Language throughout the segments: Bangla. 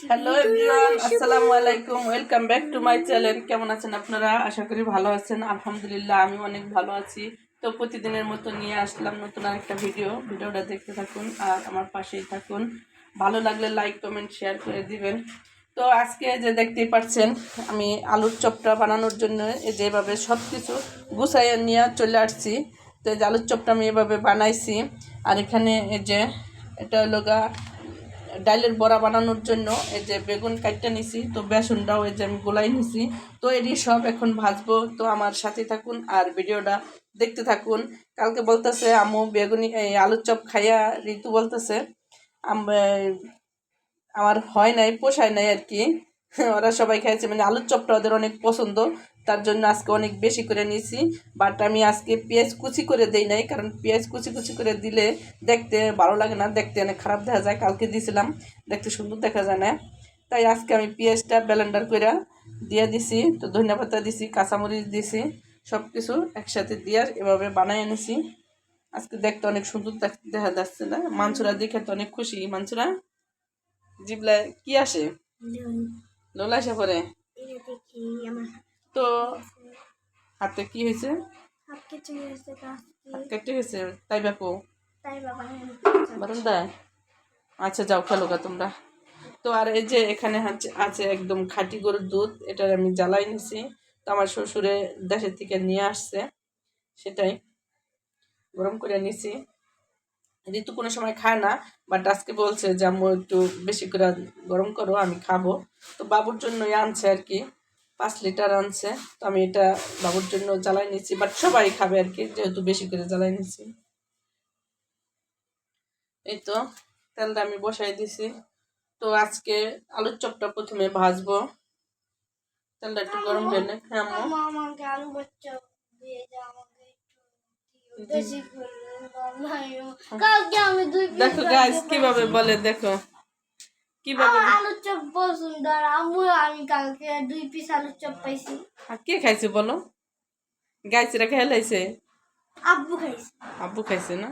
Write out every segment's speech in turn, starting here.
হ্যালো এভরিওয়ান, আসসালামু আলাইকুম, welcome back to my channel. কেমন আছেন আপনারা? আশা করি ভালো আছেন। আলহামদুলিল্লাহ, আমি অনেক ভালো আছি। তো প্রতিদিনের মতো নিয়ে আসলাম নতুন আরেকটা ভিডিও। ভিডিওটা দেখতে থাকুন আর আমার পাশেই থাকুন। ভালো লাগলে লাইক কমেন্ট শেয়ার করে দিবেন। তো আজকে যে দেখতেই পাচ্ছেন আমি আলুর চপটা বানানোর জন্য এই যে এভাবে সব কিছু গুছাইয়ে নিয়ে চলে আসছি। তো আলুর চপটা আমি এভাবে বানাইছি। আর এখানে এই যে এটা হলো গা ডালের বড়া বানানোর জন্য, এই যে বেগুন কাটতে নিছি, তো বেসনটাও এই যে আমি গোলাই নিছি। তো এটি সব এখন ভাজবো। তো আমার সাথে থাকুন আর ভিডিওটা দেখতে থাকুন। কালকে বলতেছে, আম্মু বেগুনি, এই আলুর চপ খাইয়া, ঋতু বলতেছে আম- আমার হয় নাই, পোষায় নাই আর কি। ওরা সবাই খাইছে মানে আলুর চপটা ওদের অনেক পছন্দ। তার জন্য আজকে অনেক বেশি করে নিয়েছি। বাট আমি আজকে পেঁয়াজ কুচি করে দেই নাই কারণ পেঁয়াজ কুচি কুচি করে দিলে দেখতে ভালো লাগে না দেখতে অনেক খারাপ দেখা যায়। কালকে দিয়েছিলাম দেখতে সুন্দর দেখা যায় না। তাই আজকে আমি পেঁয়াজটা ব্লেন্ডার করে দিয়ে দিছি তো ধনিয়া পাতা দিছি কাঁচামরিচ দিছি সব কিছু একসাথে দিয়ে এভাবে বানাই এনেছি আজকে দেখতে অনেক সুন্দর দেখ- দেখা যাচ্ছে না। মাংসরা দেখে তো অনেক খুশি। মাংসরা জিবলা কি আসে? লোলা আসে পরে? তো হাতে কি হয়েছে? হাত কেটে গেছে তাই বাপু বারান্দায় আচ্ছা যাও খেলো গা তোমরা। তো আর এই যে এখানে আছে আছে একদম খাঁটি গরুর দুধ এটা আমি জ্বালাই নিছি। তো আমার শ্বশুরে দেশের থেকে নিয়ে আসছে সেটাই। গরম করে নিছি। ঋতু কোনো সময় খায় না বাট আজকে বলছে যে আম্মু একটু বেশি করে গরম করো আমি খাব। তো বাবুর জন্যই আনছে আর কি। পাঁচ লিটার আনছে। তো আমি এটা বাবুর জন্য জ্বালাই নিচ্ছি বাট সবাই খাবে আর কি যেহেতু বেশি করে জ্বালাই নিচ্ছি এই তো তেলটা আমি বসাই দিছি। তো আজকে আলুর চপটা প্রথমে ভাজবো। তেলটা একটু গরম হয়ে নে হ্যাঁ আমাকে দিয়ে দেখো গাইস কীভাবে বলে দেখো। কীভাবে? আলুর চপ আম্মু আমি কালকে দুই পিস আলুর চপ পাইছি। আর কে খাইছে বলো? গাইছিরা খেলাইছে আব্বু খাইছি। আব্বু খাইছে না?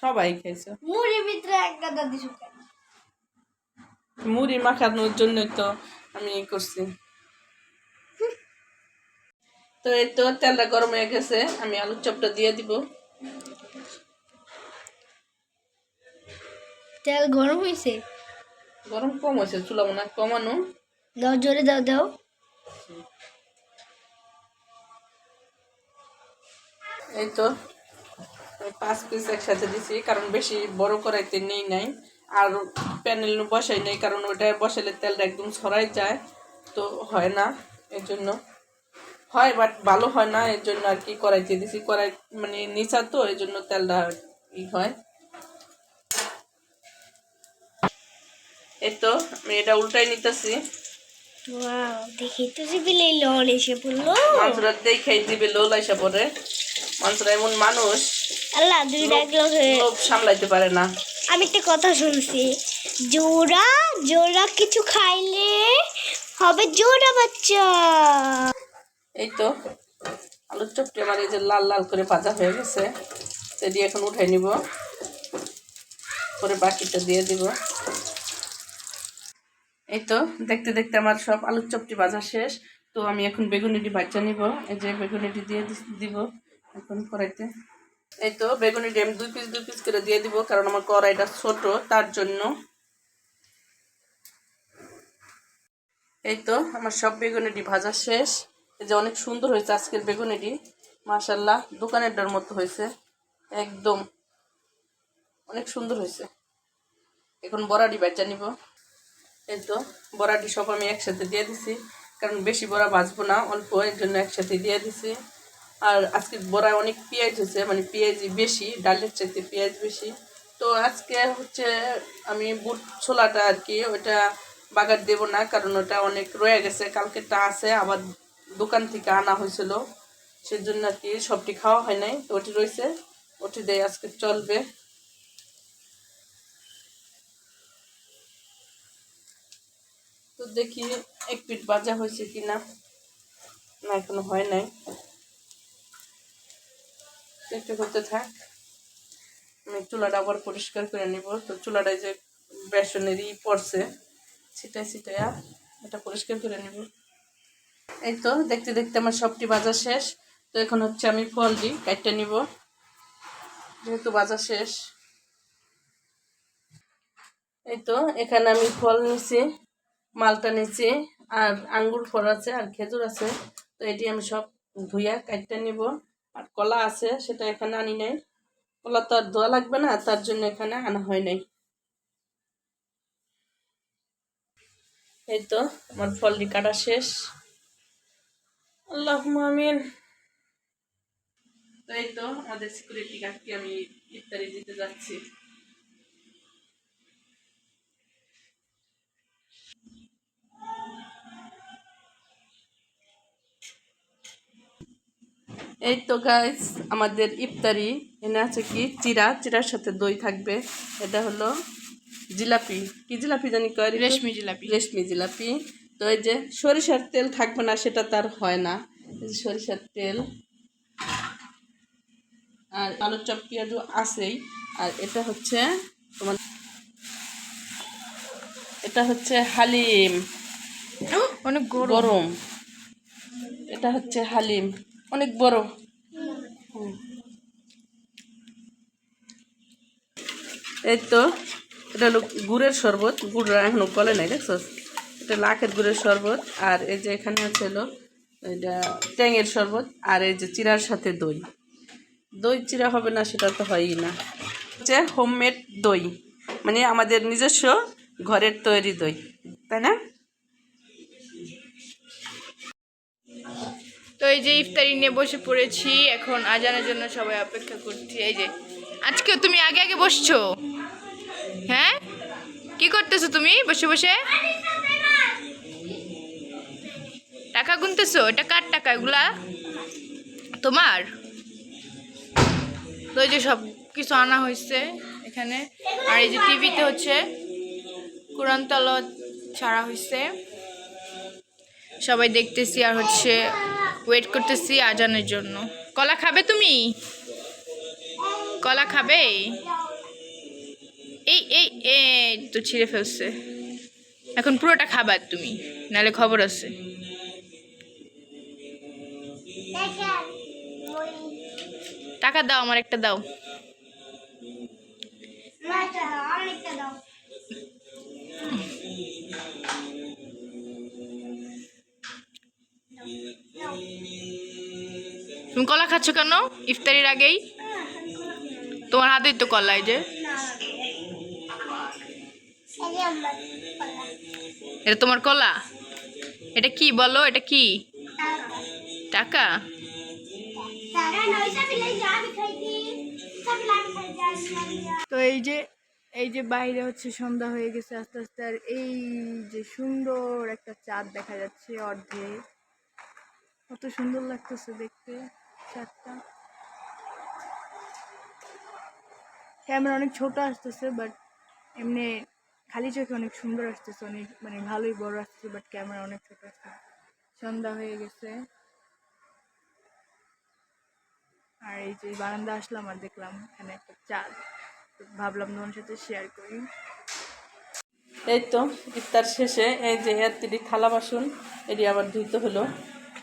সবাই খাইছে। মুড়ির ভিতরে এক গাদা দিছু মুড়ি মাখানোর জন্য তো আমি করছি। তো এই তো তেলটা গরম হয়ে গেছে আমি আলুর চপটা দিয়ে দিব। তেল গরম হয়েছে গরম কম হয়েছে চুলা মনে কমানো। দাও জোরে দাও দাও। এই তো পাঁচ পিস একসাথে দিছি কারণ বেশি বড় করাইতে নেই নাই। আর প্যানেল বসাই নেই কারণ ওটা বসালে তেলটা একদম ছড়াই যায় তো হয় না এর জন্য। হয় বাট ভালো হয় না এর জন্য আর কি করাইতে দিছি। করাই মানে নিচা তো এই জন্য তেলটা ই হয়। এই তো আমি এটা উল্টাই নিতেছি। তো লল এসে পড়ল। দেখেই দিবে লোল এমন মানুষ আল্লাহ সামলাইতে পারে না। আমি একটা কথা শুনছি। জোড়া জোড়া কিছু খাইলে হবে জোড়া বাচ্চা। এই তো আলুর চপটি আমার এই যে লাল লাল করে ভাজা হয়ে গেছে। সেটি এখন উঠাই নিব। পরে বাকিটা দিয়ে দিব। এই তো, দেখতে দেখতে আমার সব আলুর চপটি ভাজা শেষ। তো আমি এখন বেগুনিটি বাচ্চা নিব। এই যে বেগুনিটি দিয়ে দিব এখন কড়াইতে। এই তো, বেগুনিটি আমি দুই পিস দুই পিস করে দিয়ে দিব কারণ আমার কড়াইটা ছোট, তার জন্য। এই তো, আমার সব বেগুনিটি ভাজা শেষ। এই যে অনেক সুন্দর হয়েছে আজকের বেগুনিটি। মাশাল্লাহ দোকানের ডার মতো হয়েছে। একদম অনেক সুন্দর হয়েছে। এখন বড়াটি বাচ্চা নিব। এই তো বড়াটি সব আমি একসাথে দিয়ে দিছি, কারণ বেশি বড়া ভাজবো না, অল্প, এর জন্য একসাথে দিয়ে দিছি। আর আজকে বড়ায় অনেক পেঁয়াজ হয়েছে মানে পেঁয়াজই বেশি, ডালের চাইতে পেঁয়াজ বেশি। তো আজকে হচ্ছে আমি বুট ছোলাটা আর কি, ওটা বাগার দেব না, কারণ ওটা অনেক রয়ে গেছে, কালকেরটা আছে, আবার দোকান থেকে আনা হয়েছিল। সেজন্য আর কি সবটি খাওয়া হয় নাই, তো ওটি রয়েছে, ওটি দিয়ে আজকে চলবে। তো দেখি এক পিঠ বাজা হয়েছে কি না না এখনও হয় নাই। একটু করতে থাক। আমি চুলাটা আবার পরিষ্কার করে নিব। তো চুলাটায় যে বেসনেরই পড়ছে, ছিটায় ছিটায়া এটা পরিষ্কার করে নিব। এই তো দেখতে দেখতে আমার সবটি বাজা শেষ। তো এখন হচ্ছে আমি ফল দিই কাটটা নিব। যেহেতু বাজা শেষ। এই তো এখানে আমি ফল নিছি। মালটা নিছি আর আঙ্গুর ফল আছে, আর খেজুর আছে। তো এটি আমি সব ধুইয়া কাটটা নিব। আর কলা আছে, সেটা এখানে আনি নাই। কলা তো আর ধোয়া লাগবে না, তার জন্য এখানে আনা হয় নাই। এই তো আমার ফলটি কাটা শেষ। আল্লাহ আমিন। তো এই তো আমাদের সিকিউরিটি গার্ডকে আমি ইফতারি দিতে যাচ্ছি। এই তো গাইস আমাদের ইফতারি। এনে আছে কি? চিরা। চিরার সাথে দই থাকবে। এটা হলো জিলাপি। কি জিলাপি জানি কয় রেশমি জিলাপি। রেশমি জিলাপি। তো এই যে সরিষার তেল থাকবে না সেটা তার হয় না। এই যে সরিষার তেল। আর আলুর চপ পেঁয়াজও আছেই। আর এটা হচ্ছে তোমার এটা হচ্ছে হালিম। অনেক গরম। এটা হচ্ছে হালিম। অনেক বড়। এই তো, এটা হলো গুড়ের শরবত। গুড় এখনও গলে নাই, দেখছ? এটা লাখের গুড়ের শরবত, আর এই যে এখানে আছে হলো এটা ট্যাঙের শরবত, আর এই যে চিরার সাথে দই। দই, চিরা হবে না, সেটা তো হয়ই না। হচ্ছে হোমমেড দই মানে আমাদের নিজস্ব ঘরের তৈরি দই, তাই না? এই যে ইফতারি নিয়ে বসে পড়েছি, এখন আজানের জন্য সবাই অপেক্ষা করছি। এই যে, আজকে তুমি আগে আগে বসছো? হ্যাঁ? কি করতেছো তুমি বসে বসে? টাকা গুনতেছো? এটা কার টাকা এগুলা? তোমার? তো এই যে সব কিছু আনা হয়েছে এখানে। আর এই যে টিভিতে হচ্ছে কোরআন তালত ছাড়া হয়েছে। সবাই দেখতেছি আর হচ্ছে ওয়েট করতেছি আজানের জন্য। কলা খাবে তুমি? কলা খাবে? এই এই এই, তো ছিঁড়ে ফেলছে। এখন পুরোটা খাবার তুমি নালে খবর আছে। টাকা দাও, আমার একটা দাও। তুমি কলা খাচ্ছ কেন? ইফতারির আগেই? তোমার হাতেই তো কলা এই যে। এটা তোমার কলা? এটা কি বলো? এটা কি? টাকা? তো এই যে এই যে বাইরে হচ্ছে সন্ধ্যা হয়ে গেছে আস্তে আস্তে, আর এই যে সুন্দর একটা চাঁদ দেখা যাচ্ছে অর্ধেক। কত সুন্দর লাগতেছে দেখতে চাঁদটা ক্যামেরা অনেক ছোট আসতেছে বাট এমনি খালি চোখে অনেক সুন্দর আসতেছে, অনেক মানে ভালোই বড় আসতেছে বাট ক্যামেরা অনেক ছোট আসতেছে। সন্ধ্যা হয়ে গেছে। আর এই যে বারান্দা আসলাম আর দেখলাম এখানে একটা চাঁদ। ভাবলাম তোমার সাথে শেয়ার করি। এই তো, ইফতার শেষে এই যে এত্তিরি থালা বাসন, এটি আবার ধুইতে হলো।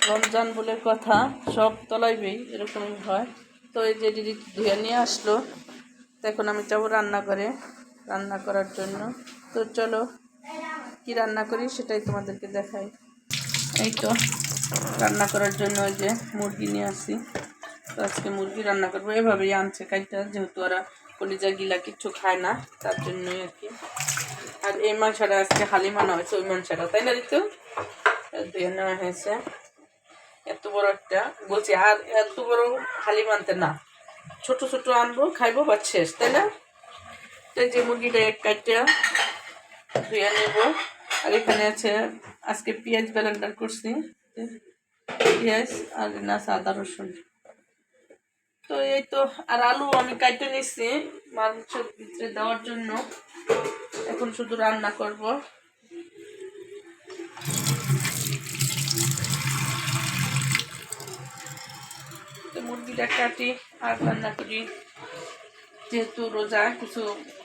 রমজান বলে কথা, সব তলাইবেই এরকমই হয়। তো এই যে দিদি ধুয়ে নিয়ে আসলো এখন আমি যাব রান্না করে রান্না করার জন্য। তো চলো, কি রান্না করি সেটাই তোমাদেরকে দেখাই। এই তো, রান্না করার জন্য ওই যে মুরগি নিয়ে আসি। তো আজকে মুরগি রান্না করব, এভাবেই আনছে কাইটা, যেহেতু ওরা কলিজা গিলা কিচ্ছু খায় না, তার জন্যই আর কি। আর এই মাংসটা আজকে হালিম আনা হয়েছে, ওই মাংসটা, তাই না ঋতু? ধুয়ে নেওয়া হয়েছে। এত বড় একটা, বলছি আর এত বড় হালিম আনতে না। ছোট ছোট আনব, খাইবো বা শেষ, তাই না? তো এই যে মুরগিটা এক কাটটা ধুয়ে নেব। আর এখানে আছে, আজকে পেঁয়াজ ব্যালেন্ডার করছি। পেঁয়াজ আর না, আদা, রসুন। তো এই তো, আর আলু আমি কাটতে নিচ্ছি মাংসের ভিতরে দেওয়ার জন্য। এখন শুধু রান্না করব। তো মুরগিটা কাটি আর রান্না করি। যেহেতু রোজা কিছু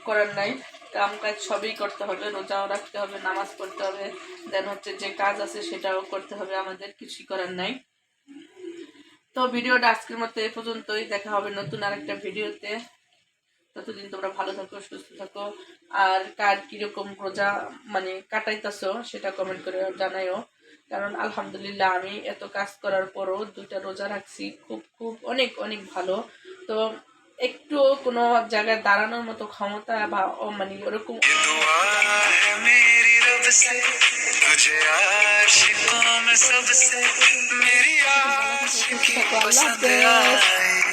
করার নাই কাম কাজ সবই করতে হবে। রোজাও রাখতে হবে, নামাজ পড়তে হবে। দেন হচ্ছে যে কাজ আছে সেটাও করতে হবে। আমাদের কিছুই করার নাই। তো ভিডিওটা আজকের মতো এ পর্যন্তই। দেখা হবে নতুন আরেকটা ভিডিওতে। ততদিন তোমরা ভালো থাকো, সুস্থ থাকো। আর কার কীরকম রোজা মানে কাটাইতেছো সেটা কমেন্ট করে জানাইও। কারণ আলহামদুলিল্লাহ আমি এত কাজ করার পরও দুইটা রোজা রাখছি। খুব খুব অনেক অনেক ভালো। তো একটু কোনো জায়গায় দাঁড়ানোর মতো ক্ষমতা বা মানে ওরকম আল্লাহ